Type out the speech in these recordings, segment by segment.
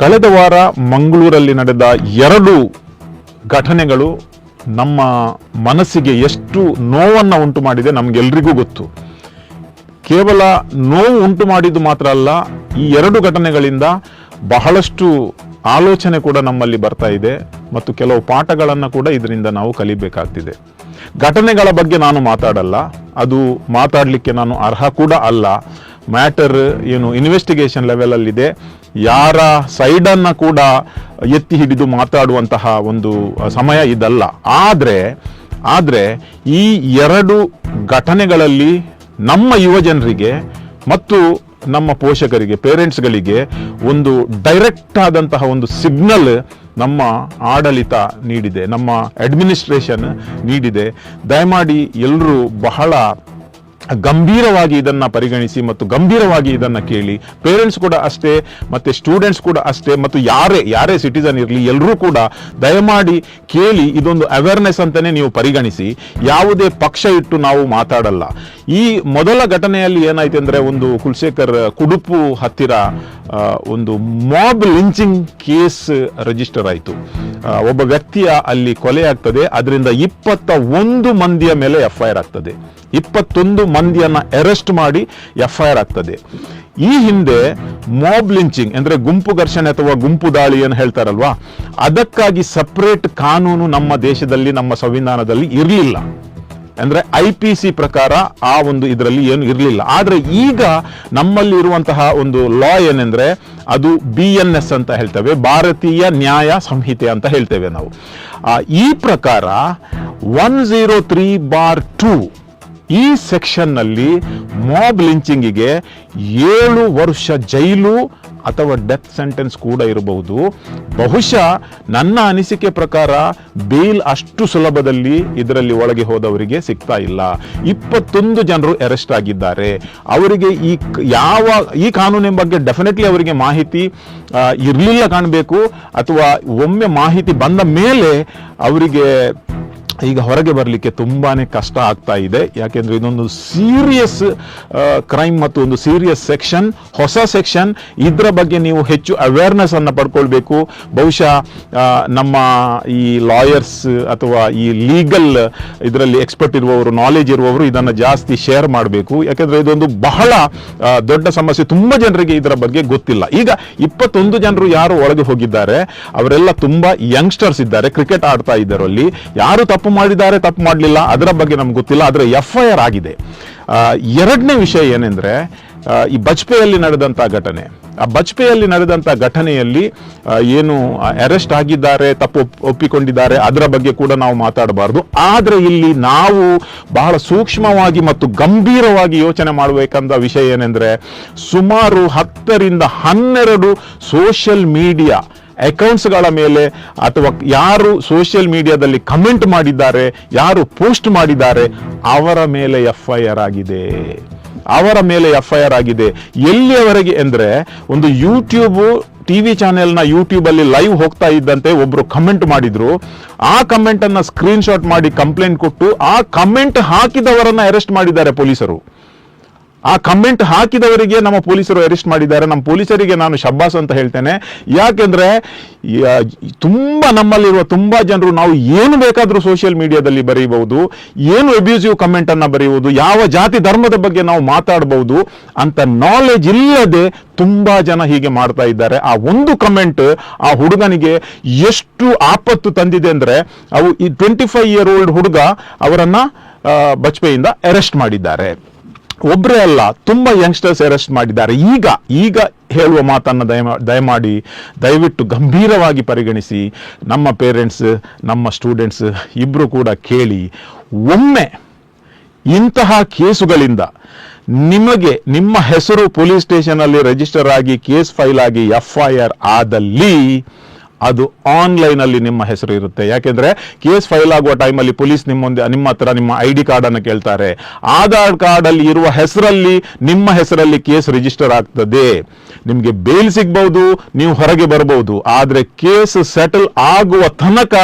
ಕಳೆದ ವಾರ ಮಂಗಳೂರಲ್ಲಿ ನಡೆದ ಎರಡು ಘಟನೆಗಳು ನಮ್ಮ ಮನಸ್ಸಿಗೆ ಎಷ್ಟು ನೋವನ್ನು ಉಂಟು ಮಾಡಿದೆ ನಮಗೆಲ್ರಿಗೂ ಗೊತ್ತು. ಕೇವಲ ನೋವು ಉಂಟು ಮಾಡಿದ್ದು ಮಾತ್ರ ಅಲ್ಲ, ಈ ಎರಡು ಘಟನೆಗಳಿಂದ ಬಹಳಷ್ಟು ಆಲೋಚನೆ ಕೂಡ ನಮ್ಮಲ್ಲಿ ಬರ್ತಾ ಇದೆ ಮತ್ತು ಕೆಲವು ಪಾಠಗಳನ್ನು ಕೂಡ ಇದರಿಂದ ನಾವು ಕಲಿಬೇಕಾಗ್ತಿದೆ. ಘಟನೆಗಳ ಬಗ್ಗೆ ನಾನು ಮಾತಾಡಲ್ಲ, ಅದು ಮಾತಾಡಲಿಕ್ಕೆ ನಾನು ಅರ್ಹ ಕೂಡ ಅಲ್ಲ. ಮ್ಯಾಟರ್ ಏನು ಇನ್ವೆಸ್ಟಿಗೇಷನ್ ಲೆವೆಲಲ್ಲಿದೆ ಯಾರ ಸೈಡನ್ನು ಕೂಡ ಎತ್ತಿ ಹಿಡಿದು ಮಾತಾಡುವಂತಹ ಒಂದು ಸಮಯ ಇದಲ್ಲ. ಆದರೆ ಆದರೆ ಈ ಎರಡು ಘಟನೆಗಳಲ್ಲಿ ನಮ್ಮ ಯುವ ಜನರಿಗೆ ಮತ್ತು ನಮ್ಮ ಪೋಷಕರಿಗೆ, ಪೇರೆಂಟ್ಸ್ಗಳಿಗೆ ಒಂದು ಡೈರೆಕ್ಟ್ ಆದಂತಹ ಒಂದು ಸಿಗ್ನಲ್ ನಮ್ಮ ಆಡಳಿತ ನೀಡಿದೆ, ನಮ್ಮ ಅಡ್ಮಿನಿಸ್ಟ್ರೇಷನ್ ನೀಡಿದೆ. ದಯಮಾಡಿ ಎಲ್ಲರೂ ಬಹಳ ಗಂಭೀರವಾಗಿ ಇದನ್ನ ಪರಿಗಣಿಸಿ ಮತ್ತು ಗಂಭೀರವಾಗಿ ಇದನ್ನ ಕೇಳಿ ಪೇರೆಂಟ್ಸ್ ಕೂಡ ಅಷ್ಟೇ, ಮತ್ತೆ ಸ್ಟೂಡೆಂಟ್ಸ್ ಕೂಡ ಅಷ್ಟೇ, ಮತ್ತು ಯಾರೇ ಯಾರೇ ಸಿಟಿಸನ್ ಇರಲಿ ಎಲ್ಲರೂ ಕೂಡ ದಯಮಾಡಿ ಕೇಳಿ ಇದೊಂದು ಅವೇರ್ನೆಸ್ ಅಂತಾನೆ ನೀವು ಪರಿಗಣಿಸಿ. ಯಾವುದೇ ಪಕ್ಷ ಇಟ್ಟು ನಾವು ಮಾತಾಡಲ್ಲ. ಈ ಮೊದಲ ಘಟನೆಯಲ್ಲಿ ಏನಾಯ್ತು ಅಂದ್ರೆ ಒಂದು ಕುಲಶೇಖರ್ ಕುಡುಪು ಹತ್ತಿರ ಒಂದು ಮಾಬ್ ಲಿಂಚಿಂಗ್ ಕೇಸ್ ರಿಜಿಸ್ಟರ್ ಆಯಿತು. ಒಬ್ಬ ವ್ಯಕ್ತಿಯ ಅಲ್ಲಿ ಕೊಲೆ ಆಗ್ತದೆ. ಅದರಿಂದ ಇಪ್ಪತ್ತ ಒಂದು ಮಂದಿಯ ಮೇಲೆ ಎಫ್ ಐ ಆರ್ ಆಗ್ತದೆ. ಇಪ್ಪತ್ತೊಂದು ಮಂದಿಯನ್ನ ಅರೆಸ್ಟ್ ಮಾಡಿ ಎಫ್ ಐ ಆರ್ ಆಗ್ತದೆ. ಈ ಹಿಂದೆ ಮೋಬ್ ಲಿಂಚಿಂಗ್ ಅಂದ್ರೆ ಗುಂಪು ಘರ್ಷಣೆ ಅಥವಾ ಗುಂಪು ದಾಳಿ ಏನು ಹೇಳ್ತಾರಲ್ವಾ? ಅದಕ್ಕಾಗಿ ಸಪ್ರೇಟ್ ಕಾನೂನು ನಮ್ಮ ದೇಶದಲ್ಲಿ, ನಮ್ಮ ಸಂವಿಧಾನದಲ್ಲಿ ಇರಲಿಲ್ಲ. ಅಂದ್ರೆ ಐ ಪಿ ಸಿ ಪ್ರಕಾರ ಆ ಒಂದು ಇದರಲ್ಲಿ ಏನು ಇರಲಿಲ್ಲ. ಆದ್ರೆ ಈಗ ನಮ್ಮಲ್ಲಿ ಇರುವಂತಹ ಒಂದು ಲಾ ಏನೆಂದ್ರೆ ಅದು ಬಿ ಎನ್ ಎಸ್ ಅಂತ ಹೇಳ್ತೇವೆ, ಭಾರತೀಯ ನ್ಯಾಯ ಸಂಹಿತೆ ಅಂತ ಹೇಳ್ತೇವೆ ನಾವು. ಈ ಪ್ರಕಾರ one zero three bar two ಈ ಸೆಕ್ಷನ್ನಲ್ಲಿ ಮಾಬ್ ಲಿಂಚಿಂಗಿಗೆ ಏಳು ವರ್ಷ ಜೈಲು ಅಥವಾ ಡೆತ್ ಸೆಂಟೆನ್ಸ್ ಕೂಡ ಇರಬಹುದು. ಬಹುಶಃ ನನ್ನ ಅನಿಸಿಕೆ ಪ್ರಕಾರ ಬೇಲ್ ಅಷ್ಟು ಸುಲಭದಲ್ಲಿ ಇದರಲ್ಲಿ ಒಳಗೆ ಹೋದವರಿಗೆ ಸಿಗ್ತಾ ಇಲ್ಲ. ಇಪ್ಪತ್ತೊಂದು ಜನರು ಅರೆಸ್ಟ್ ಆಗಿದ್ದಾರೆ. ಅವರಿಗೆ ಈ ಯಾವ, ಈ ಕಾನೂನಿನ ಬಗ್ಗೆ ಡೆಫಿನೆಟ್ಲಿ ಅವರಿಗೆ ಮಾಹಿತಿ ಇರಲಿಲ್ಲ ಕಾಣಬೇಕು. ಅಥವಾ ಒಮ್ಮೆ ಮಾಹಿತಿ ಬಂದ ಮೇಲೆ ಅವರಿಗೆ ಈಗ ಹೊರಗೆ ಬರಲಿಕ್ಕೆ ತುಂಬಾ ಕಷ್ಟ ಆಗ್ತಾ ಇದೆ. ಯಾಕೆಂದರೆ ಇದೊಂದು ಸೀರಿಯಸ್ ಕ್ರೈಮ್ ಮತ್ತು ಒಂದು ಸೀರಿಯಸ್ ಸೆಕ್ಷನ್ ಹೊಸ ಸೆಕ್ಷನ್ ಇದರ ಬಗ್ಗೆ ನೀವು ಹೆಚ್ಚು ಅವೇರ್ನೆಸ್ ಅನ್ನು ಪಡ್ಕೊಳ್ಬೇಕು. ಬಹುಶಃ ನಮ್ಮ ಈ ಲಾಯರ್ಸ್ ಅಥವಾ ಈ ಲೀಗಲ್ ಇದರಲ್ಲಿ ಎಕ್ಸ್ಪರ್ಟ್ ಇರುವವರು ನಾಲೆಜ್ ಇರುವವರು ಇದನ್ನು ಜಾಸ್ತಿ ಶೇರ್ ಮಾಡಬೇಕು. ಯಾಕೆಂದರೆ ಇದೊಂದು ಬಹಳ ದೊಡ್ಡ ಸಮಸ್ಯೆ. ತುಂಬ ಜನರಿಗೆ ಇದರ ಬಗ್ಗೆ ಗೊತ್ತಿಲ್ಲ. ಈಗ ಇಪ್ಪತ್ತೊಂದು ಜನರು ಯಾರು ಒಳಗೆ ಹೋಗಿದ್ದಾರೆ, ಅವರೆಲ್ಲ ತುಂಬ ಯಂಗ್ಸ್ಟರ್ಸ್ ಇದ್ದಾರೆ ಕ್ರಿಕೆಟ್ ಆಡ್ತಾ ಇದ್ದರಲ್ಲಿ. ಯಾರು ತಪ್ಪು ಮಾಡಿದ್ದಾರೆ, ತಪ್ಪು ಮಾಡಲಿಲ್ಲ, ಅದರ ಬಗ್ಗೆ ನಮ್ಗೆ ಗೊತ್ತಿಲ್ಲ, ಆದರೆ ಎಫ್ ಐ ಆರ್ ಆಗಿದೆ. ಎರಡನೇ ವಿಷಯ ಏನೆಂದರೆ ಈ ಬಜ್ಪೆಯಲ್ಲಿ ನಡೆದಂಥ ಘಟನೆ. ಆ ಬಜ್ಪೆಯಲ್ಲಿ ನಡೆದಂಥ ಘಟನೆಯಲ್ಲಿ ಏನು ಅರೆಸ್ಟ್ ಆಗಿದ್ದಾರೆ, ತಪ್ಪು ಒಪ್- ಒಪ್ಪಿಕೊಂಡಿದ್ದಾರೆ, ಅದರ ಬಗ್ಗೆ ಕೂಡ ನಾವು ಮಾತಾಡಬಾರ್ದು. ಆದರೆ ಇಲ್ಲಿ ನಾವು ಬಹಳ ಸೂಕ್ಷ್ಮವಾಗಿ ಮತ್ತು ಗಂಭೀರವಾಗಿ ಯೋಚನೆ ಮಾಡಬೇಕಂತ ವಿಷಯ ಏನೆಂದರೆ, ಸುಮಾರು ಹತ್ತರಿಂದ ಹನ್ನೆರಡು ಸೋಷಿಯಲ್ ಮೀಡಿಯಾ ಅಕೌಂಟ್ಸ್ಗಳ ಮೇಲೆ ಅಥವಾ ಯಾರು ಸೋಷಿಯಲ್ ಮೀಡಿಯಾದಲ್ಲಿ ಕಮೆಂಟ್ ಮಾಡಿದ್ದಾರೆ, ಯಾರು ಪೋಸ್ಟ್ ಮಾಡಿದ್ದಾರೆ, ಅವರ ಮೇಲೆ ಎಫ್ ಐ ಆರ್ ಆಗಿದೆ. ಅವರ ಮೇಲೆ ಎಫ್ ಐ ಆರ್ ಆಗಿದೆ. ಎಲ್ಲಿಯವರೆಗೆ ಅಂದರೆ ಒಂದು ಯೂಟ್ಯೂಬ್ ಟಿವಿ ಚಾನೆಲ್ನ ಯೂಟ್ಯೂಬ್ ಅಲ್ಲಿ ಲೈವ್ ಹೋಗ್ತಾ ಇದ್ದಂತೆ ಒಬ್ರು ಕಮೆಂಟ್ ಮಾಡಿದ್ರು. ಆ ಕಮೆಂಟ್ ಅನ್ನ ಸ್ಕ್ರೀನ್ ಶಾಟ್ ಮಾಡಿ ಕಂಪ್ಲೇಂಟ್ ಕೊಟ್ಟು ಆ ಕಮೆಂಟ್ ಹಾಕಿದವರನ್ನ ಅರೆಸ್ಟ್ ಮಾಡಿದ್ದಾರೆ ಪೊಲೀಸರು. ಆ ಕಮೆಂಟ್ ಹಾಕಿದವರಿಗೆ ನಮ್ಮ ಪೊಲೀಸರು ಅರೆಸ್ಟ್ ಮಾಡಿದ್ದಾರೆ. ನಮ್ಮ ಪೊಲೀಸರಿಗೆ ನಾನು ಶಬ್ಬಾಸ್ ಅಂತ ಹೇಳ್ತೇನೆ. ಯಾಕೆಂದ್ರೆ ತುಂಬ ನಮ್ಮಲ್ಲಿರುವ ತುಂಬಾ ಜನರು ನಾವು ಏನು ಬೇಕಾದರೂ ಸೋಷಿಯಲ್ ಮೀಡಿಯಾದಲ್ಲಿ ಬರೆಯಬಹುದು ಏನು ಅಬ್ಯೂಸಿವ್ ಕಮೆಂಟ್ ಅನ್ನ ಬರೆಯುವುದು ಯಾವ ಜಾತಿ ಧರ್ಮದ ಬಗ್ಗೆ ನಾವು ಮಾತಾಡಬಹುದು ಅಂತ ನಾಲೆಜ್ ಇಲ್ಲದೆ ತುಂಬಾ ಜನ ಹೀಗೆ ಮಾಡ್ತಾ ಇದ್ದಾರೆ. ಆ ಒಂದು ಕಮೆಂಟ್ ಆ ಹುಡುಗನಿಗೆ ಎಷ್ಟು ಆಪತ್ತು ತಂದಿದೆ ಅಂದ್ರೆ, ಅವು ಈ ಟ್ವೆಂಟಿ ಫೈವ್ ಇಯರ್ ಓಲ್ಡ್ ಹುಡುಗ ಅವರನ್ನ ಬಜ್ಪೆಯಿಂದ ಅರೆಸ್ಟ್ ಮಾಡಿದ್ದಾರೆ. ಒಬ್ಬರೇ ಅಲ್ಲ, ತುಂಬ ಯಂಗ್ಸ್ಟರ್ಸ್ ಅರೆಸ್ಟ್ ಮಾಡಿದ್ದಾರೆ. ಈಗ ಈಗ ಹೇಳುವ ಮಾತನ್ನು ದಯಮಾ, ದಯಮಾಡಿ, ದಯವಿಟ್ಟು ಗಂಭೀರವಾಗಿ ಪರಿಗಣಿಸಿ. ನಮ್ಮ ಪೇರೆಂಟ್ಸ್ ನಮ್ಮ ಸ್ಟೂಡೆಂಟ್ಸ್ ಇಬ್ಬರು ಕೂಡ ಕೇಳಿ. ಒಮ್ಮೆ ಇಂತಹ ಕೇಸುಗಳಿಂದ ನಿಮಗೆ, ನಿಮ್ಮ ಹೆಸರು ಪೊಲೀಸ್ ಸ್ಟೇಷನಲ್ಲಿ ರಿಜಿಸ್ಟರ್ ಆಗಿ ಕೇಸ್ ಫೈಲ್ ಆಗಿ ಎಫ್ ಐ ಆರ್ ಆದಲ್ಲಿ ಅದು ಆನ್ಲೈನ್ ಅಲ್ಲಿ ನಿಮ್ಮ ಹೆಸರು ಇರುತ್ತೆ. ಯಾಕೆಂದ್ರೆ ಕೇಸ್ ಫೈಲ್ ಆಗುವ ಟೈಮಲ್ಲಿ ಪೊಲೀಸ್ ನಿಮ್ಮ ಮುಂದೆ ನಿಮ್ಮ ಹತ್ರ ನಿಮ್ಮ ಐ ಡಿ ಕಾರ್ಡ್ ಅನ್ನು ಕೇಳ್ತಾರೆ. ಆಧಾರ್ ಕಾರ್ಡ್ ಅಲ್ಲಿ ಇರುವ ಹೆಸರಲ್ಲಿ ನಿಮ್ಮ ಹೆಸರಲ್ಲಿ ಕೇಸ್ ರಿಜಿಸ್ಟರ್ ಆಗ್ತದೆ. ನಿಮಗೆ ಬೇಲ್ ಸಿಗ್ಬಹುದು, ನೀವು ಹೊರಗೆ ಬರಬಹುದು. ಆದರೆ ಕೇಸ್ ಸೆಟಲ್ ಆಗುವ ತನಕ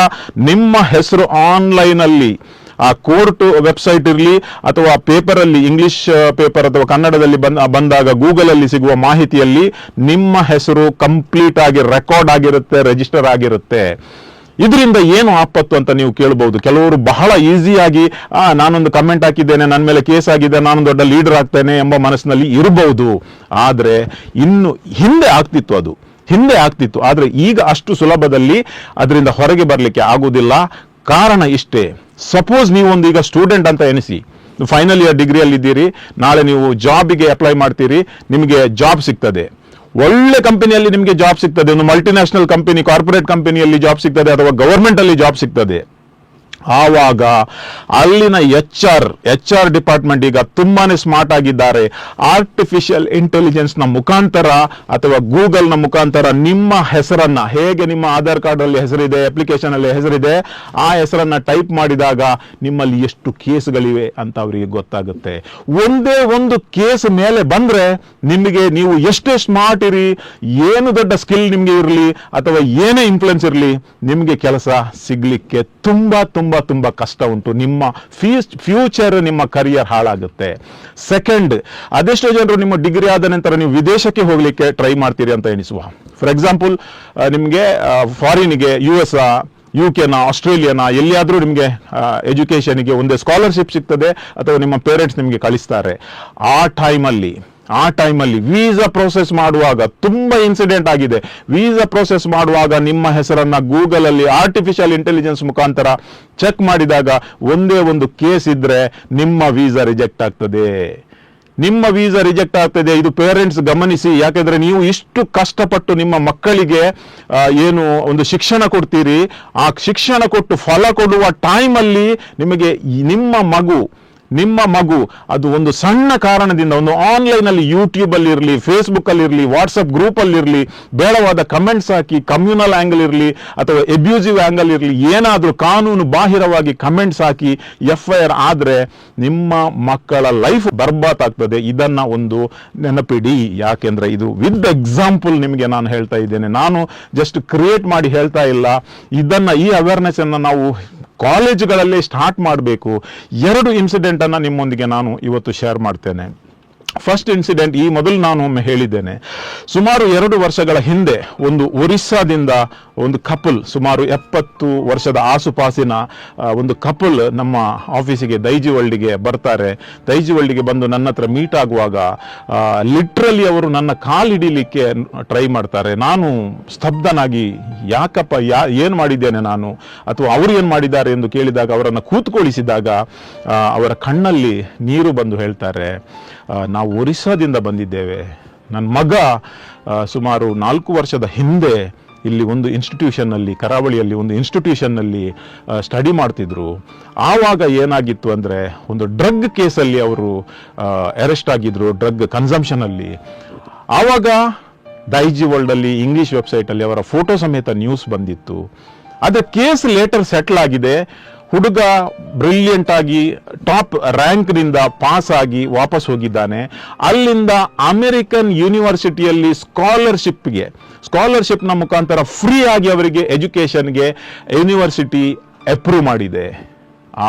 ನಿಮ್ಮ ಹೆಸರು ಆನ್ಲೈನ್ ಅಲ್ಲಿ ಆ ಕೋರ್ಟ್ ವೆಬ್ಸೈಟ್ ಇರಲಿ ಅಥವಾ ಪೇಪರಲ್ಲಿ ಇಂಗ್ಲಿಷ್ ಪೇಪರ್ ಅಥವಾ ಕನ್ನಡದಲ್ಲಿ ಬಂದ, ಬಂದಾಗ ಗೂಗಲ್ ಅಲ್ಲಿ ಸಿಗುವ ಮಾಹಿತಿಯಲ್ಲಿ ನಿಮ್ಮ ಹೆಸರು ಕಂಪ್ಲೀಟ್ ಆಗಿ ರೆಕಾರ್ಡ್ ಆಗಿರುತ್ತೆ, ರಿಜಿಸ್ಟರ್ ಆಗಿರುತ್ತೆ. ಇದರಿಂದ ಏನು ಆಪತ್ತು ಅಂತ ನೀವು ಕೇಳಬಹುದು ಕೆಲವರು ಬಹಳ ಈಸಿಯಾಗಿ ಆ, ನಾನೊಂದು ಕಮೆಂಟ್ ಹಾಕಿದ್ದೇನೆ ನನ್ನ ಮೇಲೆ ಕೇಸ್ ಆಗಿದೆ ನಾನು ದೊಡ್ಡ ಲೀಡರ್ ಆಗ್ತೇನೆ ಎಂಬ ಮನಸ್ಸಿನಲ್ಲಿ ಇರಬಹುದು ಆದರೆ ಇನ್ನು ಹಿಂದೆ ಆಗ್ತಿತ್ತು ಅದು. ಹಿಂದೆ ಆಗ್ತಿತ್ತು. ಆದರೆ ಈಗ ಅಷ್ಟು ಸುಲಭದಲ್ಲಿ ಅದರಿಂದ ಹೊರಗೆ ಬರಲಿಕ್ಕೆ ಆಗುವುದಿಲ್ಲ. ಕಾರಣ ಇಷ್ಟೇ. ಸಪೋಸ್ ನೀವು ಒಂದು ಈಗ ಸ್ಟೂಡೆಂಟ್ ಅಂತ ಎನಿಸಿ ಫೈನಲ್ ಇಯರ್ ಡಿಗ್ರಿಯಲ್ಲಿ ಇದ್ದೀರಿ, ನಾಳೆ ನೀವು ಜಾಬಿಗೆ ಅಪ್ಲೈ ಮಾಡ್ತೀರಿ, ನಿಮಗೆ ಜಾಬ್ ಸಿಗ್ತದೆ. ಒಳ್ಳೆ ಕಂಪನಿಯಲ್ಲಿ ನಿಮಗೆ ಜಾಬ್ ಸಿಗ್ತದೆ, ಒಂದು ಮಲ್ಟಿನ್ಯಾಷನಲ್ ಕಂಪನಿ ಕಾರ್ಪೊರೇಟ್ ಕಂಪನಿಯಲ್ಲಿ ಜಾಬ್ ಸಿಗ್ತದೆ, ಅಥವಾ ಗವರ್ಮೆಂಟ್ ಅಲ್ಲಿ ಜಾಬ್ ಸಿಗ್ತದೆ. ಆವಾಗ ಅಲ್ಲಿನ H R H R department ಈಗ ತುಂಬಾನೇ ಸ್ಮಾರ್ಟ್ ಆಗಿದ್ದಾರೆ. ಆರ್ಟಿಫಿಷಿಯಲ್ ಇಂಟೆಲಿಜೆನ್ಸ್ನ ಮುಖಾಂತರ ಅಥವಾ ಗೂಗಲ್ನ ಮುಖಾಂತರ ನಿಮ್ಮ ಹೆಸರನ್ನ, ಹೇಗೆ ನಿಮ್ಮ ಆಧಾರ್ ಕಾರ್ಡ್ ಅಲ್ಲಿ ಹೆಸರಿದೆ ಅಪ್ಲಿಕೇಶನ್ ಅಲ್ಲಿ ಹೆಸರಿದೆ, ಆ ಹೆಸರನ್ನ ಟೈಪ್ ಮಾಡಿದಾಗ ನಿಮ್ಮಲ್ಲಿ ಎಷ್ಟು ಕೇಸ್ಗಳಿವೆ ಅಂತ ಅವರಿಗೆ ಗೊತ್ತಾಗುತ್ತೆ. ಒಂದೇ ಒಂದು ಕೇಸ್ ಮೇಲೆ ಬಂದ್ರೆ ನಿಮಗೆ ನೀವು ಎಷ್ಟೇ ಸ್ಮಾರ್ಟ್ ಇರಿ, ಏನು ದೊಡ್ಡ ಸ್ಕಿಲ್ ನಿಮಗೆ ಇರಲಿ ಅಥವಾ ಏನೇ ಇನ್ಫ್ಲುಯೆನ್ಸ್ ಇರಲಿ, ನಿಮಗೆ ಕೆಲಸ ಸಿಗ್ಲಿಕ್ಕೆ ತುಂಬಾ ತುಂಬಾ ತುಂಬಾ ಕಷ್ಟ ಉಂಟು. ನಿಮ್ಮ ಫೀಸ್ ಫ್ಯೂಚರ್ ನಿಮ್ಮ ಕರಿಯರ್ ಹಾಳಾಗುತ್ತೆ. ಸೆಕೆಂಡ್ ಅದೆಷ್ಟೋ ಜನರು ನಿಮ್ಮ ಡಿಗ್ರಿ ಆದ ನಂತರ ನೀವು ವಿದೇಶಕ್ಕೆ ಹೋಗ್ಲಿಕ್ಕೆ ಟ್ರೈ ಮಾಡ್ತೀರಿ ಅಂತ ಎಣಿಸುವ. ಫಾರ್ ಎಕ್ಸಾಂಪಲ್ ನಿಮಗೆ ಫಾರಿನ್ಗೆ ಯು ಎಸ್ ಯು ಕೆನ ಆಸ್ಟ್ರೇಲಿಯಾನ ಎಲ್ಲಿಯಾದರೂ ನಿಮಗೆ ಎಜುಕೇಷನ್ಗೆ ಒಂದೇ ಸ್ಕಾಲರ್ಶಿಪ್ ಸಿಗ್ತದೆ ಅಥವಾ ನಿಮ್ಮ ಪೇರೆಂಟ್ಸ್ ನಿಮಗೆ ಕಳಿಸ್ತಾರೆ. ಆ ಟೈಮಲ್ಲಿ ಆ ಟೈಮಲ್ಲಿ ವೀಸಾ ಪ್ರೋಸೆಸ್ ಮಾಡುವಾಗ ತುಂಬಾ ಇನ್ಸಿಡೆಂಟ್ ಆಗಿದೆ. ವೀಸಾ ಪ್ರೋಸೆಸ್ ಮಾಡುವಾಗ ನಿಮ್ಮ ಹೆಸರನ್ನ ಗೂಗಲ್ ಅಲ್ಲಿ ಆರ್ಟಿಫಿಷಿಯಲ್ ಇಂಟೆಲಿಜೆನ್ಸ್ ಮುಖಾಂತರ ಚೆಕ್ ಮಾಡಿದಾಗ ಒಂದೇ ಒಂದು ಕೇಸ್ ಇದ್ದರೆ ನಿಮ್ಮ ವೀಸಾ ರಿಜೆಕ್ಟ್ ಆಗ್ತದೆ. ನಿಮ್ಮ ವೀಸಾ ರಿಜೆಕ್ಟ್ ಆಗ್ತದೆ. ಇದು ಪೇರೆಂಟ್ಸ್ ಗಮನಿಸಿ. ಯಾಕೆಂದರೆ ನೀವು ಇಷ್ಟು ಕಷ್ಟಪಟ್ಟು ನಿಮ್ಮ ಮಕ್ಕಳಿಗೆ ಏನು ಒಂದು ಶಿಕ್ಷಣ ಕೊಡ್ತೀರಿ. ಆ ಶಿಕ್ಷಣ ಕೊಟ್ಟು ಫಲ ಕೊಡುವ ಟೈಮಲ್ಲಿ ನಿಮಗೆ ನಿಮ್ಮ ಮಗು ನಿಮ್ಮ ಮಗು, ಅದು ಒಂದು ಸಣ್ಣ ಕಾರಣದಿಂದ, ಒಂದು ಆನ್ಲೈನ್ ಅಲ್ಲಿ ಯೂಟ್ಯೂಬ್ ಅಲ್ಲಿ ಇರಲಿ ಫೇಸ್ಬುಕ್ ಅಲ್ಲಿ ಇರಲಿ ವಾಟ್ಸಪ್ ಗ್ರೂಪ್ ಅಲ್ಲಿ ಇರಲಿ ಬೇಡವಾದ ಕಮೆಂಟ್ಸ್ ಹಾಕಿ ಕಮ್ಯುನಲ್ ಆಂಗಲ್ ಇರಲಿ, ಅಥವಾ ಎಬ್ಯೂಸಿವ್ ಆಂಗಲ್ ಇರಲಿ, ಏನಾದರೂ ಕಾನೂನು ಬಾಹಿರವಾಗಿ ಕಮೆಂಟ್ಸ್ ಹಾಕಿ ಎಫ್ ಐ ಆರ್ ಆದ್ರೆ ನಿಮ್ಮ ಮಕ್ಕಳ ಲೈಫ್ ಬರ್ಬಾತ್ ಆಗ್ತದೆ. ಇದನ್ನ ಒಂದು ನೆನಪಿಡಿ. ಯಾಕೆಂದ್ರೆ ಇದು ವಿತ್ ಎಕ್ಸಾಂಪಲ್ ನಿಮಗೆ ನಾನು ಹೇಳ್ತಾ ಇದ್ದೇನೆ. ನಾನು ಜಸ್ಟ್ ಕ್ರಿಯೇಟ್ ಮಾಡಿ ಹೇಳ್ತಾ ಇಲ್ಲ. ಇದನ್ನ ಈ ಅವೇರ್ನೆಸ್ ಅನ್ನ ನಾವು ಕಾಲೇಜುಗಳಲ್ಲೇ ಸ್ಟಾರ್ಟ್ ಮಾಡಬೇಕು. ಎರಡು ಇನ್ಸಿಡೆಂಟನ್ನು ನಿಮ್ಮೊಂದಿಗೆ ನಾನು ಇವತ್ತು ಶೇರ್ ಮಾಡ್ತೇನೆ. ಫಸ್ಟ್ ಇನ್ಸಿಡೆಂಟ್ ಈ ಮೊದಲು ನಾನು ಒಮ್ಮೆ ಹೇಳಿದ್ದೇನೆ. ಸುಮಾರು ಎರಡು ವರ್ಷಗಳ ಹಿಂದೆ ಒಂದು ಒರಿಸ್ಸಾದಿಂದ ಒಂದು ಕಪಲ್ ಸುಮಾರು ಎಪ್ಪತ್ತು ವರ್ಷದ ಆಸುಪಾಸಿನ ಒಂದು ಕಪಲ್ ನಮ್ಮ ಆಫೀಸಿಗೆ ದೈಜಿ ವರ್ಲ್ಡಿಗೆ ಬರ್ತಾರೆ. ದೈಜಿ ವರ್ಲ್ಡಿಗೆ ಬಂದು ನನ್ನ ಹತ್ರ ಮೀಟ್ ಆಗುವಾಗ ಲಿಟ್ರಲಿ ಅವರು ನನ್ನ ಕಾಲಿಡಿಲಿಕ್ಕೆ ಟ್ರೈ ಮಾಡ್ತಾರೆ. ನಾನು ಸ್ತಬ್ಧನಾಗಿ, ಯಾಕಪ್ಪ, ಯಾ, ಏನು ಮಾಡಿದ್ದೇನೆ ನಾನು? ಅಥವಾ ಅವರು ಏನು ಮಾಡಿದ್ದಾರೆ? ಎಂದು ಕೇಳಿದಾಗ ಅವರನ್ನು ಕೂತ್ಕೊಳಿಸಿದಾಗ ಅವರ ಕಣ್ಣಲ್ಲಿ ನೀರು ಬಂದು ಹೇಳ್ತಾರೆ. ನಾವು ಒರಿಸ್ಸಾದಿಂದ ಬಂದಿದ್ದೇವೆ. ನನ್ನ ಮಗ ಸುಮಾರು ನಾಲ್ಕು ವರ್ಷದ ಹಿಂದೆ ಇಲ್ಲಿ ಒಂದು ಇನ್ಸ್ಟಿಟ್ಯೂಷನ್ನಲ್ಲಿ ಕರಾವಳಿಯಲ್ಲಿ ಒಂದು ಇನ್ಸ್ಟಿಟ್ಯೂಷನ್ನಲ್ಲಿ ಸ್ಟಡಿ ಮಾಡ್ತಿದ್ರು. ಆವಾಗ ಏನಾಗಿತ್ತು ಅಂದರೆ, ಒಂದು ಡ್ರಗ್ ಕೇಸಲ್ಲಿ ಅವರು ಅರೆಸ್ಟ್ ಆಗಿದ್ದರು ಡ್ರಗ್ ಕನ್ಸಂಪ್ಷನಲ್ಲಿ ಆವಾಗ ದೈಜಿ ವರ್ಲ್ಡಲ್ಲಿ ಇಂಗ್ಲೀಷ್ ವೆಬ್ಸೈಟಲ್ಲಿ ಅವರ ಫೋಟೋ ಸಮೇತ ನ್ಯೂಸ್ ಬಂದಿತ್ತು. ಅದು ಕೇಸ್ ಲೇಟರ್ ಸೆಟ್ಲ್ ಆಗಿದೆ. ಹುಡುಗ ಬ್ರಿಲಿಯಂಟ್ ಆಗಿ ಟಾಪ್ ರ್ಯಾಂಕ್ನಿಂದ ಪಾಸ್ ಆಗಿ ವಾಪಸ್ ಹೋಗಿದ್ದಾನೆ. ಅಲ್ಲಿಂದ ಅಮೆರಿಕನ್ ಯೂನಿವರ್ಸಿಟಿಯಲ್ಲಿ ಸ್ಕಾಲರ್ಶಿಪ್ಗೆ ಸ್ಕಾಲರ್ಶಿಪ್ನ ಮುಖಾಂತರ ಫ್ರೀ ಆಗಿ ಅವರಿಗೆ ಎಜುಕೇಷನ್ಗೆ ಯೂನಿವರ್ಸಿಟಿ ಅಪ್ರೂವ್ ಮಾಡಿದೆ.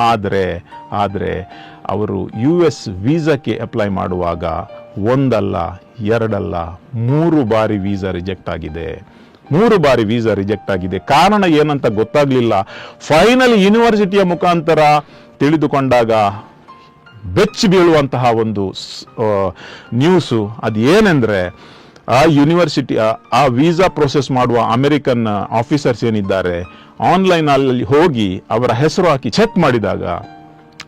ಆದರೆ ಆದರೆ ಅವರು ಯು ಎಸ್ ವೀಸಾಕ್ಕೆ ಅಪ್ಲೈ ಮಾಡುವಾಗ ಒಂದಲ್ಲ, ಎರಡಲ್ಲ, ಮೂರು ಬಾರಿ ವೀಸಾ ರಿಜೆಕ್ಟ್ ಆಗಿದೆ. ಮೂರು ಬಾರಿ ವೀಸಾ ರಿಜೆಕ್ಟ್ ಆಗಿದೆ. ಕಾರಣ ಏನಂತ ಗೊತ್ತಾಗ್ಲಿಲ್ಲ. ಫೈನಲ್ ಯೂನಿವರ್ಸಿಟಿಯ ಮುಖಾಂತರ ತಿಳಿದುಕೊಂಡಾಗ ಬೆಚ್ಚಿ ಬೀಳುವಂತಹ ಒಂದು ನ್ಯೂಸು ಅದು ಏನೆಂದರೆ, ಆ ಯೂನಿವರ್ಸಿಟಿ ಆ- ವೀಸಾ ಪ್ರೊಸೆಸ್ ಮಾಡುವ ಅಮೆರಿಕನ್ ಆಫೀಸರ್ಸ್ ಏನಿದ್ದಾರೆ, ಆನ್ಲೈನ್ ಅಲ್ಲಿ ಹೋಗಿ ಅವರ ಹೆಸರು ಹಾಕಿ ಚೆಕ್ ಮಾಡಿದಾಗ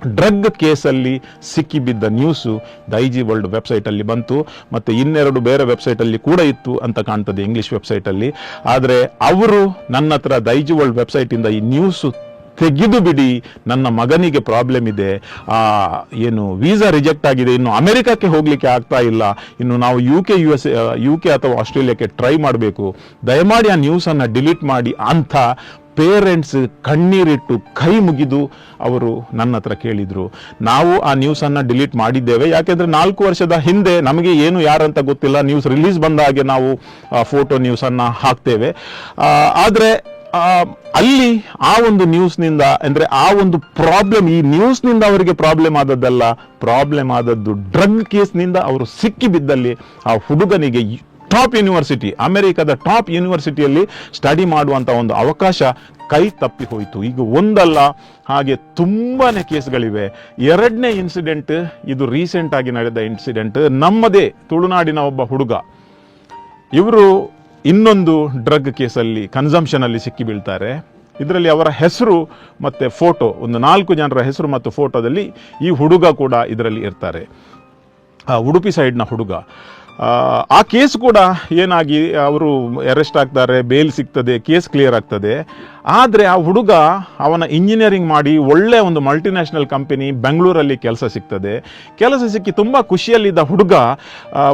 ಡ್ರಗ್ ಕೇಸಲ್ಲಿ ಸಿಕ್ಕಿಬಿದ್ದ ನ್ಯೂಸು ದೈಜಿ ವರ್ಲ್ಡ್ ವೆಬ್ಸೈಟಲ್ಲಿ ಬಂತು, ಮತ್ತು ಇನ್ನೆರಡು ಬೇರೆ ವೆಬ್ಸೈಟಲ್ಲಿ ಕೂಡ ಇತ್ತು ಅಂತ ಕಾಣ್ತದೆ ಇಂಗ್ಲೀಷ್ ವೆಬ್ಸೈಟಲ್ಲಿ. ಆದರೆ ಅವರು ನನ್ನ ಹತ್ರ ದೈಜಿ ವರ್ಲ್ಡ್ ವೆಬ್ಸೈಟಿಂದ ಈ ನ್ಯೂಸು ತೆಗೆದು ಬಿಡಿ ನನ್ನ ಮಗನಿಗೆ ಪ್ರಾಬ್ಲಮ್ ಇದೆ. ಆ, ಏನು ವೀಸಾ ರಿಜೆಕ್ಟ್ ಆಗಿದೆ. ಇನ್ನು ಅಮೆರಿಕಕ್ಕೆ ಹೋಗ್ಲಿಕ್ಕೆ ಆಗ್ತಾ ಇಲ್ಲ. ಇನ್ನು ನಾವು U K U S U K ಅಥವಾ ಆಸ್ಟ್ರೇಲಿಯಾಕ್ಕೆ ಟ್ರೈ ಮಾಡಬೇಕು. ದಯಮಾಡಿ ಆ ನ್ಯೂಸನ್ನು ಡಿಲೀಟ್ ಮಾಡಿ ಅಂತ ಪೇರೆಂಟ್ಸ್ ಕಣ್ಣೀರಿಟ್ಟು ಕೈ ಮುಗಿದು ಅವರು ನನ್ನ ಹತ್ರ ಕೇಳಿದ್ರು. ನಾವು ಆ ನ್ಯೂಸನ್ನು ಡಿಲೀಟ್ ಮಾಡಿದ್ದೇವೆ. ಯಾಕೆಂದ್ರೆ ನಾಲ್ಕು ವರ್ಷದ ಹಿಂದೆ ನಮಗೆ ಏನು ಯಾರಂತ ಗೊತ್ತಿಲ್ಲ. ನ್ಯೂಸ್ ರಿಲೀಸ್ ಬಂದ ಹಾಗೆ ನಾವು ಫೋಟೋ ನ್ಯೂಸನ್ನು ಹಾಕ್ತೇವೆ. ಆದರೆ ಅಲ್ಲಿ ಆ ಒಂದು ನ್ಯೂಸ್ನಿಂದ ಅಂದ್ರೆ ಆ ಒಂದು ಪ್ರಾಬ್ಲಮ್ ಈ ನ್ಯೂಸ್ನಿಂದ ಅವರಿಗೆ ಪ್ರಾಬ್ಲಮ್ ಆದದ್ದಲ್ಲ ಪ್ರಾಬ್ಲಮ್ ಆದದ್ದು ಡ್ರಗ್ ಕೇಸ್ನಿಂದ ಅವರು ಸಿಕ್ಕಿ ಬಿದ್ದಲ್ಲಿ ಆ ಹುಡುಗನಿಗೆ ಟಾಪ್ ಯೂನಿವರ್ಸಿಟಿ ಅಮೆರಿಕದ ಟಾಪ್ ಯೂನಿವರ್ಸಿಟಿಯಲ್ಲಿ ಸ್ಟಡಿ ಮಾಡುವಂತ ಒಂದು ಅವಕಾಶ ಕೈ ತಪ್ಪಿ ಹೋಯಿತು. ಈಗ ಒಂದಲ್ಲ, ಹಾಗೆ ತುಂಬಾನೇ ಕೇಸ್ಗಳಿವೆ. ಎರಡನೇ ಇನ್ಸಿಡೆಂಟ್ ಇದು ರೀಸೆಂಟ್ ಆಗಿ ನಡೆದ ಇನ್ಸಿಡೆಂಟ್ ನಮ್ಮದೇ ತುಳುನಾಡಿನ ಒಬ್ಬ ಹುಡುಗ. ಇವರು ಇನ್ನೊಂದು ಡ್ರಗ್ ಕೇಸಲ್ಲಿ ಕನ್ಸಂಪ್ಷನಲ್ಲಿ ಸಿಕ್ಕಿ ಬೀಳ್ತಾರೆ. ಇದರಲ್ಲಿ ಅವರ ಹೆಸರು ಮತ್ತೆ ಫೋಟೋ, ಒಂದು ನಾಲ್ಕು ಜನರ ಹೆಸರು ಮತ್ತು ಫೋಟೋದಲ್ಲಿ ಈ ಹುಡುಗ ಕೂಡ ಇದರಲ್ಲಿ ಇರ್ತಾರೆ. ಉಡುಪಿ ಸೈಡ್ನ ಹುಡುಗ. ಆ, ಕೇಸ್ ಕೂಡ ಏನಾಗಿ ಅವರು ಅರೆಸ್ಟ್ ಆಗ್ತಾರೆ ಬೇಲ್ ಸಿಗ್ತದೆ ಕೇಸ್ ಕ್ಲಿಯರ್ ಆಗ್ತದೆ. ಆದರೆ ಆ ಹುಡುಗ ಅವನ ಇಂಜಿನಿಯರಿಂಗ್ ಮಾಡಿ ಒಳ್ಳೆಯ ಒಂದು ಮಲ್ಟಿನ್ಯಾಷನಲ್ ಕಂಪನಿ ಬೆಂಗಳೂರಲ್ಲಿ ಕೆಲಸ ಸಿಗ್ತದೆ. ಕೆಲಸ ಸಿಕ್ಕಿ ತುಂಬ ಖುಷಿಯಲ್ಲಿದ್ದ ಹುಡುಗ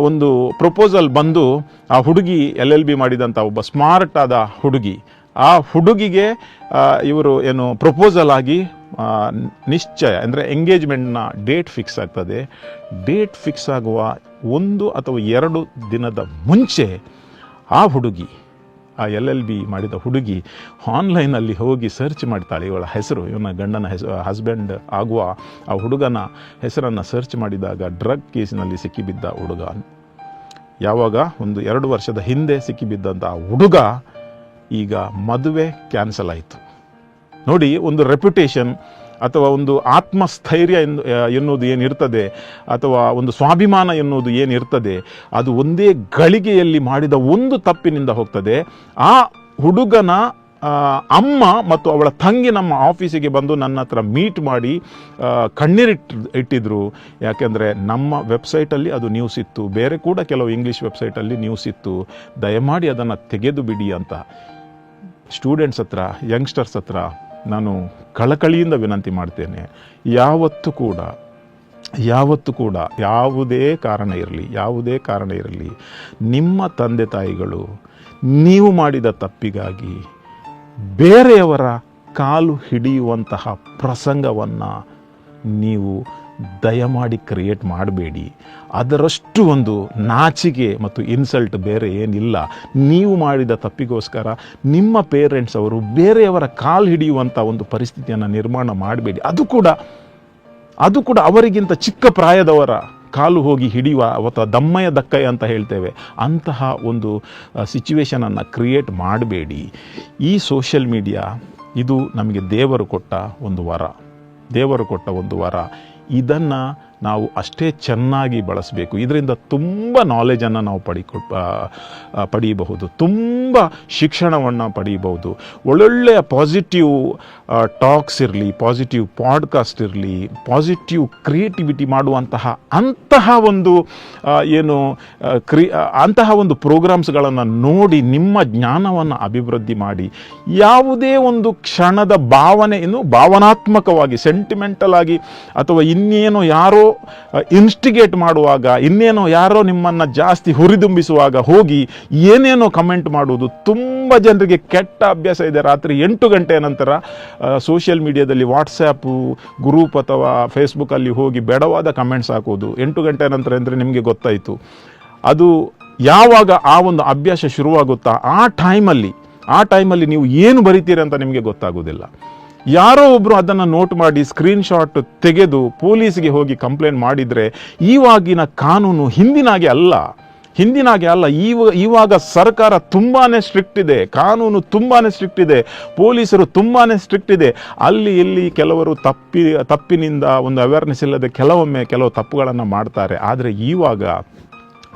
ಒಂದು ಪ್ರಪೋಸಲ್ ಬಂದು ಆ ಹುಡುಗಿ ಎಲ್ ಎಲ್ ಬಿ ಮಾಡಿದಂಥ ಒಬ್ಬ ಸ್ಮಾರ್ಟ್ ಆದ ಹುಡುಗಿ. ಆ ಹುಡುಗಿಗೆ ಇವರು ಏನು ಪ್ರಪೋಸಲ್ ಆಗಿ ನಿಶ್ಚಯ, ಅಂದರೆ ಎಂಗೇಜ್ಮೆಂಟ್ನ ಡೇಟ್ ಫಿಕ್ಸ್ ಆಗ್ತದೆ. ಡೇಟ್ ಫಿಕ್ಸ್ ಆಗುವ ಒಂದು ಅಥವಾ ಎರಡು ದಿನದ ಮುಂಚೆ ಆ ಹುಡುಗಿ, ಆ ಎಲ್ ಎಲ್ ಬಿ ಮಾಡಿದ ಹುಡುಗಿ ಆನ್ಲೈನಲ್ಲಿ ಹೋಗಿ ಸರ್ಚ್ ಮಾಡ್ತಾಳೆ. ಇವಳ ಹೆಸರು, ಇವನ ಗಂಡನ ಹೆಸರು ಹಸ್ಬೆಂಡ್ ಆಗುವ ಆ ಹುಡುಗನ ಹೆಸರನ್ನು ಸರ್ಚ್ ಮಾಡಿದಾಗ ಡ್ರಗ್ ಕೇಸಿನಲ್ಲಿ ಸಿಕ್ಕಿಬಿದ್ದ ಹುಡುಗ. ಯಾವಾಗ? ಒಂದು ಎರಡು ವರ್ಷದ ಹಿಂದೆ ಸಿಕ್ಕಿಬಿದ್ದಂಥ ಆ ಹುಡುಗ ಈಗ ಮದುವೆ ಕ್ಯಾನ್ಸಲ್ ಆಯಿತು. ನೋಡಿ, ಒಂದು ರೆಪ್ಯುಟೇಷನ್ ಅಥವಾ ಒಂದು ಆತ್ಮಸ್ಥೈರ್ಯ ಎನ್ನು ಎನ್ನುವುದು ಏನಿರ್ತದೆ ಅಥವಾ ಒಂದು ಸ್ವಾಭಿಮಾನ ಎನ್ನುವುದು ಏನಿರ್ತದೆ ಅದು ಒಂದೇ ಗಳಿಗೆಯಲ್ಲಿ ಮಾಡಿದ ಒಂದು ತಪ್ಪಿನಿಂದ ಹೋಗ್ತದೆ. ಆ ಹುಡುಗನ ಅಮ್ಮ ಮತ್ತು ಅವಳ ತಂಗಿ ನಮ್ಮ ಆಫೀಸಿಗೆ ಬಂದು ನನ್ನ ಹತ್ರ ಮೀಟ್ ಮಾಡಿ ಕಣ್ಣೀರಿಟ್, ಇಟ್ಟಿದ್ರು. ಯಾಕೆಂದರೆ ನಮ್ಮ ವೆಬ್ಸೈಟಲ್ಲಿ ಅದು ನ್ಯೂಸ್ ಇತ್ತು. ಬೇರೆ ಕೂಡ ಕೆಲವು ಇಂಗ್ಲೀಷ್ ವೆಬ್ಸೈಟಲ್ಲಿ ನ್ಯೂಸ್ ಇತ್ತು. ದಯಮಾಡಿ ಅದನ್ನು ತೆಗೆದು ಬಿಡಿ ಅಂತ. ಸ್ಟೂಡೆಂಟ್ಸ್ ಹತ್ರ ಯಂಗ್ಸ್ಟರ್ಸ್ ಹತ್ರ ನಾನು ಕಳಕಳಿಯಿಂದ ವಿನಂತಿ ಮಾಡ್ತೇನೆ, ಯಾವತ್ತೂ ಕೂಡ ಯಾವತ್ತೂ ಕೂಡ ಯಾವುದೇ ಕಾರಣ ಇರಲಿ, ಯಾವುದೇ ಕಾರಣ ಇರಲಿ, ನಿಮ್ಮ ತಂದೆ ತಾಯಿಗಳು ನೀವು ಮಾಡಿದ ತಪ್ಪಿಗಾಗಿ ಬೇರೆಯವರ ಕಾಲು ಹಿಡಿಯುವಂತಹ ಪ್ರಸಂಗವನ್ನು ನೀವು ದಯಮಾಡಿ ಕ್ರಿಯೇಟ್ ಮಾಡಬೇಡಿ. ಅದರಷ್ಟು ಒಂದು ನಾಚಿಕೆ ಮತ್ತು ಇನ್ಸಲ್ಟ್ ಬೇರೆ ಏನಿಲ್ಲ. ನೀವು ಮಾಡಿದ ತಪ್ಪಿಗೋಸ್ಕರ ನಿಮ್ಮ ಪೇರೆಂಟ್ಸ್ ಅವರು ಬೇರೆಯವರ ಕಾಲು ಹಿಡಿಯುವಂಥ ಒಂದು ಪರಿಸ್ಥಿತಿಯನ್ನು ನಿರ್ಮಾಣ ಮಾಡಬೇಡಿ. ಅದು ಕೂಡ ಅದು ಕೂಡ ಅವರಿಗಿಂತ ಚಿಕ್ಕ ಪ್ರಾಯದವರ ಕಾಲು ಹೋಗಿ ಹಿಡಿಯುವ ಅಥವಾ ದಮ್ಮಯ ದಕ್ಕಯ ಅಂತ ಹೇಳ್ತೇವೆ. ಅಂತಹ ಒಂದು ಸಿಚುವೇಶನನ್ನು ಕ್ರಿಯೇಟ್ ಮಾಡಬೇಡಿ. ಈ ಸೋಷಿಯಲ್ ಮೀಡಿಯಾ ಇದು ನಮಗೆ ದೇವರು ಕೊಟ್ಟ ಒಂದು ವರ. ದೇವರು ಕೊಟ್ಟ ಒಂದು ವರ. ಇದನ್ನು ನಾವು ಅಷ್ಟೇ ಚೆನ್ನಾಗಿ ಬಳಸಬೇಕು. ಇದರಿಂದ ತುಂಬ ನಾಲೆಜನ್ನು ನಾವು ಪಡಿಕೊ ಪಡೀಬಹುದು. ತುಂಬ ಶಿಕ್ಷಣವನ್ನು ಪಡೆಯಬಹುದು ಒಳ್ಳೊಳ್ಳೆಯ ಪಾಸಿಟಿವ್ ಟಾಕ್ಸ್ ಇರಲಿ ಪಾಸಿಟಿವ್ ಪಾಡ್ಕಾಸ್ಟ್ ಇರಲಿ ಪಾಸಿಟಿವ್ ಕ್ರಿಯೇಟಿವಿಟಿ ಮಾಡುವಂತಹ ಅಂತಹ ಒಂದು ಏನು ಕ್ರಿ ಅಂತಹ ಒಂದು ಪ್ರೋಗ್ರಾಮ್ಸ್ಗಳನ್ನು ನೋಡಿ ನಿಮ್ಮ ಜ್ಞಾನವನ್ನು ಅಭಿವೃದ್ಧಿ ಮಾಡಿ. ಯಾವುದೇ ಒಂದು ಕ್ಷಣದ ಭಾವನೆಯನ್ನು ಭಾವನಾತ್ಮಕವಾಗಿ ಸೆಂಟಿಮೆಂಟಲ್ ಆಗಿ, ಅಥವಾ ಇನ್ನೇನೋ ಯಾರೋ ಇನ್ಸ್ಟಿಗೇಟ್ ಮಾಡುವಾಗ ಇನ್ನೇನೋ ಯಾರೋ ನಿಮ್ಮನ್ನು ಜಾಸ್ತಿ ಹುರಿದುಂಬಿಸುವಾಗ ಹೋಗಿ ಏನೇನೋ ಕಮೆಂಟ್ ಮಾಡುವುದು ತುಂಬ ಜನರಿಗೆ ಕೆಟ್ಟ ಅಭ್ಯಾಸ ಇದೆ. ರಾತ್ರಿ ಎಂಟು ಗಂಟೆಯ ನಂತರ ಸೋಷಿಯಲ್ ಮೀಡಿಯಾದಲ್ಲಿ ವಾಟ್ಸ್ಯಾಪು ಗ್ರೂಪ್ ಅಥವಾ ಫೇಸ್ಬುಕ್ಕಲ್ಲಿ ಹೋಗಿ ಬೇಡವಾದ ಕಮೆಂಟ್ಸ್ ಹಾಕೋದು ಎಂಟು ಗಂಟೆ ನಂತರ ಅಂದರೆ ನಿಮಗೆ ಗೊತ್ತಾಯಿತು. ಅದು ಯಾವಾಗ ಆ ಒಂದು ಅಭ್ಯಾಸ ಶುರುವಾಗುತ್ತಾ ಆ ಟೈಮಲ್ಲಿ ಆ ಟೈಮಲ್ಲಿ ನೀವು ಏನು ಬರಿತೀರಿ ಅಂತ ನಿಮಗೆ ಗೊತ್ತಾಗೋದಿಲ್ಲ ಯಾರೋ ಒಬ್ಬರು ಅದನ್ನು ನೋಟ್ ಮಾಡಿ ಸ್ಕ್ರೀನ್ಶಾಟ್ ತೆಗೆದು ಪೊಲೀಸ್ಗೆ ಹೋಗಿ ಕಂಪ್ಲೇಂಟ್ ಮಾಡಿದರೆ ಈವಾಗಿನ ಕಾನೂನು ಹಿಂದಿನಾಗೆ ಅಲ್ಲ. ಹಿಂದಿನಾಗೆ ಅಲ್ಲ. ಈವ ಇವಾಗ ಸರ್ಕಾರ ತುಂಬಾ ಸ್ಟ್ರಿಕ್ಟ್ ಇದೆ. ಕಾನೂನು ತುಂಬಾ ಸ್ಟ್ರಿಕ್ಟ್ ಇದೆ. ಪೊಲೀಸರು ತುಂಬಾ ಸ್ಟ್ರಿಕ್ಟ್ ಇದೆ. ಅಲ್ಲಿ, ಇಲ್ಲಿ ಕೆಲವರು ತಪ್ಪಿ, ತಪ್ಪಿನಿಂದ ಒಂದು ಅವೇರ್ನೆಸ್ ಇಲ್ಲದೆ ಕೆಲವೊಮ್ಮೆ ಕೆಲವು ತಪ್ಪುಗಳನ್ನು ಮಾಡ್ತಾರೆ. ಆದರೆ ಇವಾಗ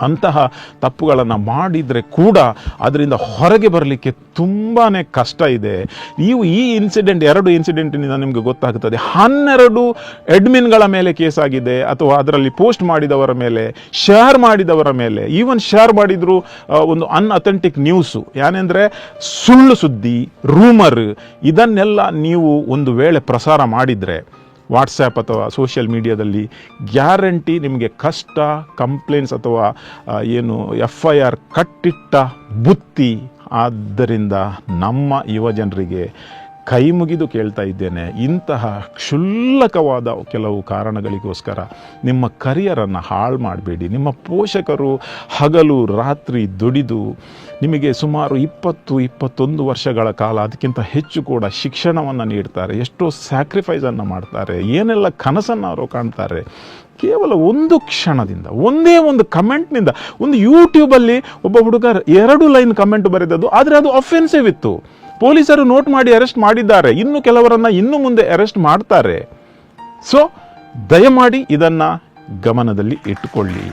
ಅಂತಹ ತಪ್ಪುಗಳನ್ನು ಮಾಡಿದರೆ ಕೂಡ ಅದರಿಂದ ಹೊರಗೆ ಬರಲಿಕ್ಕೆ ತುಂಬಾ ಕಷ್ಟ ಇದೆ. ನೀವು ಈ ಇನ್ಸಿಡೆಂಟ್ ಎರಡು ಇನ್ಸಿಡೆಂಟಿನಿಂದ ನಿಮಗೆ ಗೊತ್ತಾಗುತ್ತದೆ ಹನ್ನೆರಡು ಎಡ್ಮಿನ್ಗಳ ಮೇಲೆ ಕೇಸ್ ಆಗಿದೆ, ಅಥವಾ ಅದರಲ್ಲಿ ಪೋಸ್ಟ್ ಮಾಡಿದವರ ಮೇಲೆ ಶೇರ್ ಮಾಡಿದವರ ಮೇಲೆ. ಈವನ್ ಶೇರ್ ಮಾಡಿದ್ರು ಒಂದು ಅನ್ಅಥೆಂಟಿಕ್ ನ್ಯೂಸು ಏನೆಂದರೆ ಸುಳ್ಳು ಸುದ್ದಿ ರೂಮರ್ ಇದನ್ನೆಲ್ಲ ನೀವು ಒಂದು ವೇಳೆ ಪ್ರಸಾರ ಮಾಡಿದರೆ ವಾಟ್ಸ್ಯಾಪ್ ಅಥವಾ ಸೋಷಿಯಲ್ ಮೀಡಿಯಾದಲ್ಲಿ ಗ್ಯಾರಂಟಿ ನಿಮಗೆ ಕಷ್ಟ, ಕಂಪ್ಲೇಂಟ್ಸ್ ಅಥವಾ ಏನು ಎಫ್ ಐ ಆರ್ ಕಟ್ಟಿಟ್ಟ ಬುತ್ತಿ. ಆದ್ದರಿಂದ ನಮ್ಮ ಯುವ ಜನರಿಗೆ ಕೈ ಮುಗಿದು ಕೇಳ್ತಾ ಇದ್ದೇನೆ. ಇಂತಹ ಕ್ಷುಲ್ಲಕವಾದ ಕೆಲವು ಕಾರಣಗಳಿಗೋಸ್ಕರ ನಿಮ್ಮ ಕರಿಯರನ್ನು ಹಾಳು ಮಾಡಬೇಡಿ. ನಿಮ್ಮ ಪೋಷಕರು ಹಗಲು, ರಾತ್ರಿ ದುಡಿದು ನಿಮಗೆ ಸುಮಾರು ಇಪ್ಪತ್ತು, ಇಪ್ಪತ್ತೊಂದು ವರ್ಷಗಳ ಕಾಲ ಅದಕ್ಕಿಂತ ಹೆಚ್ಚು ಕೂಡ ಶಿಕ್ಷಣವನ್ನು ನೀಡ್ತಾರೆ. ಎಷ್ಟೋ ಸ್ಯಾಕ್ರಿಫೈಸನ್ನು ಮಾಡ್ತಾರೆ. ಏನೆಲ್ಲ ಕನಸನ್ನು ಅವರು ಕಾಣ್ತಾರೆ. ಕೇವಲ ಒಂದು ಕ್ಷಣದಿಂದ, ಒಂದೇ ಒಂದು ಕಮೆಂಟ್ನಿಂದ, ಒಂದು ಯೂಟ್ಯೂಬಲ್ಲಿ ಒಬ್ಬ ಹುಡುಗ ಎರಡು ಲೈನ್ ಕಮೆಂಟ್ ಬರೆದದ್ದು, ಆದರೆ ಅದು ಅಫೆನ್ಸಿವ್ ಇತ್ತು. ಪೊಲೀಸರು ನೋಟ್ ಮಾಡಿ ಅರೆಸ್ಟ್ ಮಾಡಿದ್ದಾರೆ. ಇನ್ನು ಕೆಲವರನ್ನು ಇನ್ನು ಮುಂದೆ ಅರೆಸ್ಟ್ ಮಾಡ್ತಾರೆ. ಸೊ ದಯಮಾಡಿ ಇದನ್ನ ಗಮನದಲ್ಲಿ ಇಟ್ಟುಕೊಳ್ಳಿ.